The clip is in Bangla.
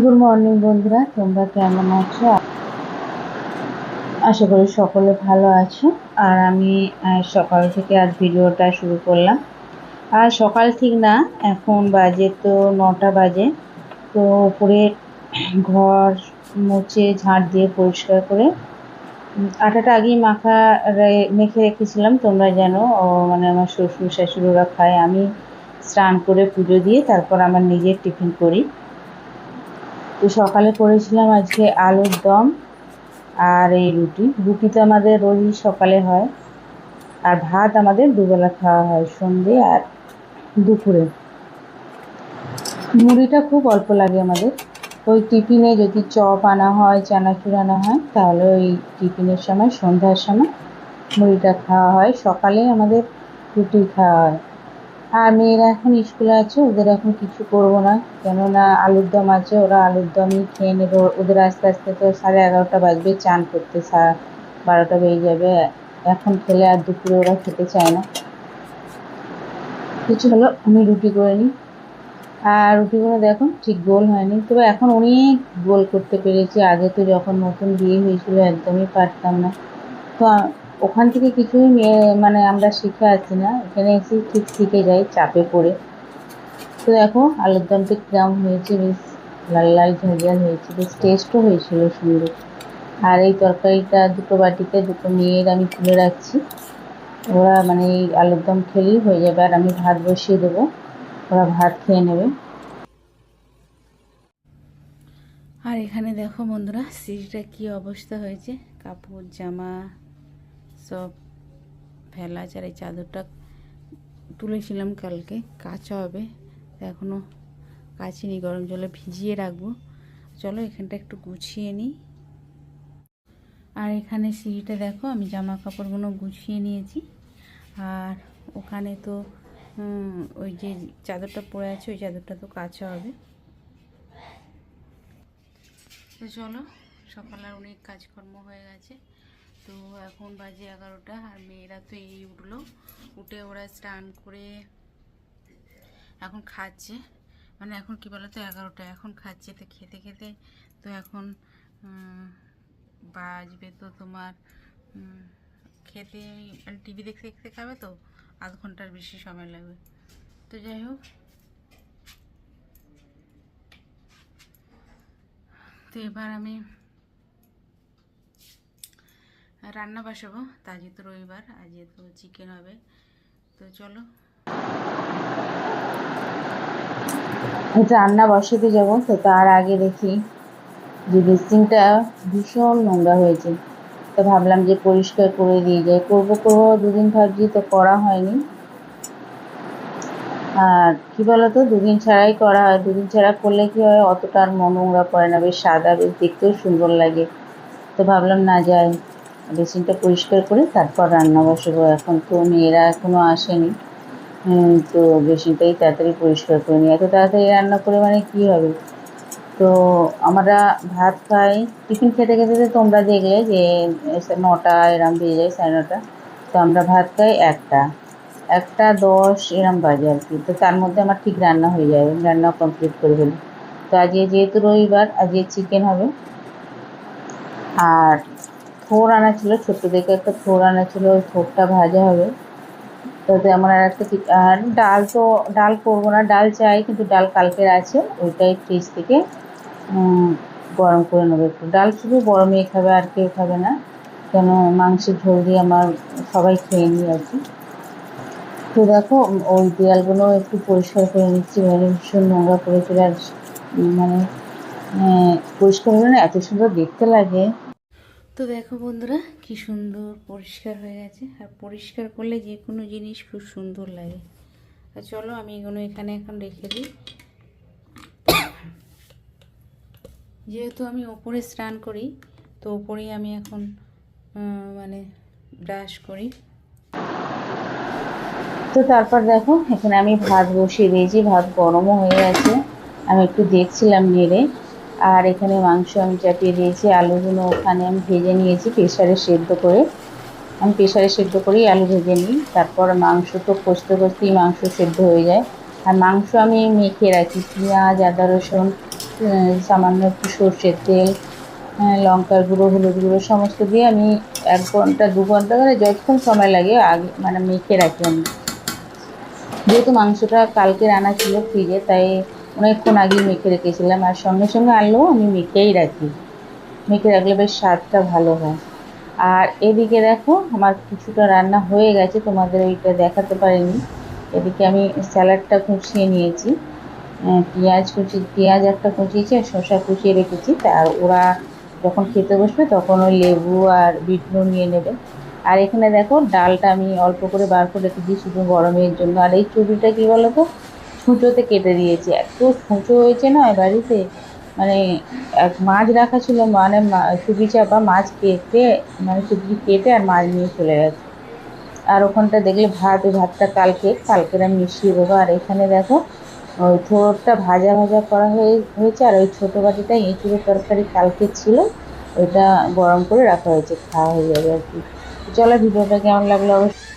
গুড মর্নিং বন্ধুরা। তোমরা কেমন আছো? আশা করি সকলে ভালো আছো। আর আমি সকাল থেকে আজ ভিডিওটা শুরু করলাম। আর সকাল ঠিক না, এখন বাজে তো নটা বাজে। তো উপরে ঘর মুছে ঝাঁট দিয়ে পরিষ্কার করে আটাটা আগেই মাখা মেখে রেখেছিলাম, তোমরা জানো। মানে আমার শ্বশুর, শাশুড়িরা খায়, আমি স্নান করে পুজো দিয়ে তারপর আমার নিজের টিফিন করি। তো সকালে করেছিলাম আজকে আলুর দম আর এই রুটি। রুটি তো আমাদের রোজই সকালে হয় আর ভাত আমাদের দুবেলা খাওয়া হয় সন্ধে আর দুপুরে। মুড়িটা খুব অল্প লাগে আমাদের। ওই টিফিনে যদি চপ আনা হয়, চানাচুর আনা হয়, তাহলে ওই টিফিনের সময়, সন্ধ্যার সময় মুড়িটা খাওয়া হয়। সকালে আমাদের রুটি খাওয়া হয়। আর মেয়েরা এখন স্কুলে আছে, ওদের এখন কিছু করব না। কেননা আলুর দম আছে, ওরা আলুর দমই খেয়ে নেবে। ওদের আস্তে আস্তে তো সাড়ে এগারোটা বাজবে, চান করতে বারোটা বেজে যাবে। এখন খেলে আর দুপুরে ওরা খেতে চায় না। কিছু হলো, আমি রুটি করে নিই। আর রুটিগুলো দেখো, ঠিক গোল হয়নি। তবে এখন অনেক গোল করতে পেরেছি। আগে তো যখন নতুন বিয়ে হয়েছিল, একদমই পারতাম না। তো ওখান থেকে কিছুই মানে আমরা শিখে আসি না। এখানে এসে ঠিক শিখে যাই, চাপে পড়ে। তো দেখো, আলুর দমটা কিরম হয়েছে, বেশ লাল লাল ঝাল ঝাল হয়েছে, বেশ টেস্টও হয়েছিল সুন্দর। আর এই তরকারিটা, দুটো বাটিতে, দুটো মেয়ের আমি তুলে রাখছি। ওরা মানে এই আলুর দম খেলেই হয়ে যাবে। আর আমি ভাত বসিয়ে দেবো। ওরা ভাত খেয়ে নেবে। আর এখানে দেখো বন্ধুরা, সিঁড়িটা কি অবস্থা হয়েছে? কাপড়, জামা সব ফেলা আছে আর এই চাদরটা তুলেছিলাম কালকে, কাঁচা হবে। এখনও কাচিনি, গরম জলে ভিজিয়ে রাখব। চলো এখানটা একটু গুছিয়ে নিই আর এখানে সিঁড়িটা দেখো, আমি জামা কাপড়গুলো গুছিয়ে নিয়েছি। আর ওখানে তো ওই যে চাদরটা পরে আছে, ওই চাদরটা তো কাঁচা হবে। তো চলো, সকালের অনেক কাজকর্ম হয়ে গেছে। তো এখন বাজে এগারোটা আর মেয়েরা তো এই উঠল। উঠে ওরা স্নান করে এখন খাচ্ছে। মানে এখন কি বলতো, এগারোটা। এখন খাচ্ছে তো খেতে খেতে। তো এখন বাজবে তো তোমার খেতে মানে টিভি দেখতে দেখতে খাবে তো, আধ ঘণ্টার বেশি সময় লাগবে। তো যাই হোক। তো এবার আমি রান্না বসাবো। তা যেহেতু রবিবার আজ যেহেতু চিকেন হবে। তো চলো। রান্না বসাতে যাব। তো তার আগে দেখি যে বেসিনটা ভীষণ নোংরা হয়েছে। তো ভাবলাম যে পরিষ্কার করে দিয়ে যাই। করব করব, দুদিন ভাবছি তো করা হয়নি। আর কি বলতো, দুদিন ছাড়াই করা হয়। দুদিন ছাড়া করলে কি হয়, অতটা আর নোংরা পড়ে না। বেশ সাদা, বেশ দেখতেও সুন্দর লাগে। তো ভাবলাম না যাই। বেসিনটা পরিষ্কার করে তারপর রান্না বসাবো। এখন তো মেয়েরা এখনও আসেনি। তো বেসিনটাই তাড়াতাড়ি পরিষ্কার করে নিই। এত তাড়াতাড়ি রান্না করে মানে কি হবে? তো আমরা ভাত খাই, টিফিন খেতে খেতে তো তোমরা দেখলে যে নটা এরম বেজে যায়, সাড়ে নটা। তো আমরা ভাত খাই একটা। একটা, দশ, এরম বাজে আর কি। তো তার মধ্যে আমার ঠিক রান্না হয়ে যায়। রান্না কমপ্লিট করে ফেলি। তো আজকে যেহেতু রবিবার, আজকে চিকেন হবে। আর থোর আনা ছিল ছোট্ট দেখে একটা থোর আনা ছিল, ওই থোরটা ভাজা হবে। তাতে আমার আর একটা আর ডাল তো, ডাল করব না, ডাল চাই, কিন্তু ডাল কালকের আছে, ওইটাই ফ্রিজ থেকে গরম করে নেব একটু। ডাল শুধু মেয়ে খাবে, আর কেউ খাবে না, কেন মাংসের ঝোল দিয়ে আমার সবাই খেয়ে নিই আর কি। তো দেখো, ওই দেয়ালগুলো একটু পরিষ্কার করে নিচ্ছি মানে ভীষণ নোংরা পড়েছিল, আর মানে পরিষ্কার হলে না এত সুন্দর দেখতে লাগে। তো দেখো বন্ধুরা, কি সুন্দর পরিষ্কার হয়ে গেছে। আর পরিষ্কার করলে যে কোনো জিনিস খুব সুন্দর লাগে। আর চলো আমি এগুলো এখানে এখন রেখে দিই। যেহেতু আমি ওপরে স্নান করি, তো ওপরেই আমি এখন মানে ব্রাশ করি। তো তারপর দেখো, এখানে আমি ভাত বসিয়ে দিয়েছি, ভাত গরমও হয়ে গেছে। আমি একটু দেখছিলাম নেড়ে। আর এখানে মাংস আমি চাপিয়ে দিয়েছি, আলুগুলো ওখানে আমি ভেজে নিয়েছি প্রেশারে সেদ্ধ করে। আমি প্রেশারে সেদ্ধ করেই আলু ভেজে নিই, তারপর মাংস তো কষতে কষতেই মাংস সেদ্ধ হয়ে যায়। আর মাংস আমি মেখে রাখি, পেঁয়াজ, আদা, রসুন সামান্য একটু সর্ষের তেল লঙ্কার গুঁড়ো, হলুদ গুঁড়ো, সমস্ত দিয়ে আমি এক ঘণ্টা, দু ঘণ্টা ধরে যতক্ষণ সময় লাগে আগে মানে মেখে রাখি আমি। যেহেতু মাংসটা কালকে রান্না ছিল ফ্রিজে, তাই অনেকক্ষণ আগে মেখে রেখেছিলাম আর সঙ্গে সঙ্গে আনলেও আমি মেখেই রাখি। মেখে রাখলে বেশ স্বাদটা ভালো হয়। আর এদিকে দেখো আমার কিছুটা রান্না হয়ে গেছে তোমাদের ওইটা দেখাতে পারিনি। এদিকে আমি স্যালাডটা কুচিয়ে নিয়েছি। আহ, পেঁয়াজ কুচি পেঁয়াজ একটা কুচিয়েছি আর শসা কুচিয়ে রেখেছি। তার ওরা যখন খেতে বসবে তখন ওই লেবু আর বিট নুন নিয়ে নেবে। আর এখানে দেখো ডালটা আমি অল্প করে বার করে রেখেছি শুধু গরমের জন্য। আর এই চুবিটা কী বলো তো ছুঁচোতে কেটে দিয়েছে। এত ছুঁচো হয়েছে না বাড়িতে? মানে এক মাছ রাখা ছিল মানে চুবি চাপা মাছ কেটে মানে চুবি কেটে আর মাছ নিয়ে চলে গেছে। আর ওখানটা দেখলে ভাত, ওই ভাতটা কালকে, কালকের আমি মিশিয়ে দেবো। আর এখানে দেখো, ওই থোড়টা ভাজা ভাজা করা হয়ে, হয়েছে। আর ওই ছোটো বাটিটা এঁচুড়ের তরকারি কালকে ছিল, ওইটা গরম করে রাখা হয়েছে, খাওয়া হয়ে যাবে আর কি। চলো, ভিডিওটা কেমন লাগল অবশ্যই